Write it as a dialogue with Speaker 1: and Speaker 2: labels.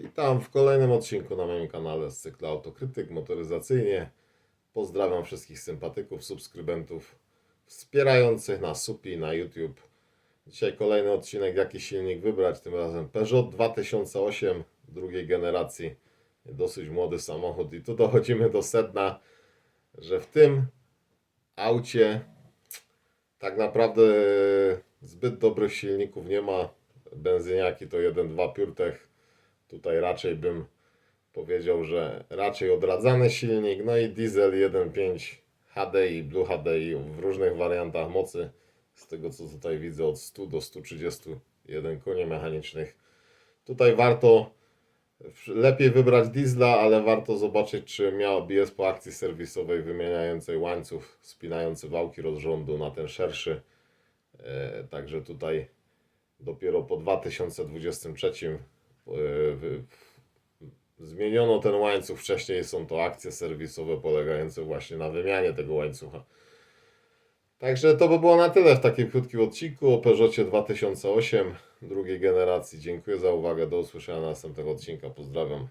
Speaker 1: Witam w kolejnym odcinku na moim kanale z cyklu Autokrytyk Motoryzacyjnie. Pozdrawiam wszystkich sympatyków, subskrybentów wspierających na SUPI, na YouTube. Dzisiaj kolejny odcinek, jaki silnik wybrać, tym razem Peugeot 2008 drugiej generacji. Dosyć młody samochód i tu dochodzimy do sedna, że w tym aucie tak naprawdę zbyt dobrych silników nie ma. Benzyniaki to 1.2 PureTech. Tutaj raczej bym powiedział, że raczej odradzany silnik. No i diesel 1.5 HDI, Blue HDI w różnych wariantach mocy. Z tego co tutaj widzę od 100 do 131 koni mechanicznych. Tutaj warto lepiej wybrać diesla, ale warto zobaczyć, czy miał ABS po akcji serwisowej wymieniającej łańcuch, spinający wałki rozrządu na ten szerszy. E, Także tutaj dopiero po 2023 e, wy- zmieniono ten łańcuch. Wcześniej są to akcje serwisowe polegające właśnie na wymianie tego łańcucha. Także to by było na tyle w takim krótkim odcinku o Peugeotie 2008 drugiej generacji. Dziękuję za uwagę. Do usłyszenia następnego odcinka. Pozdrawiam.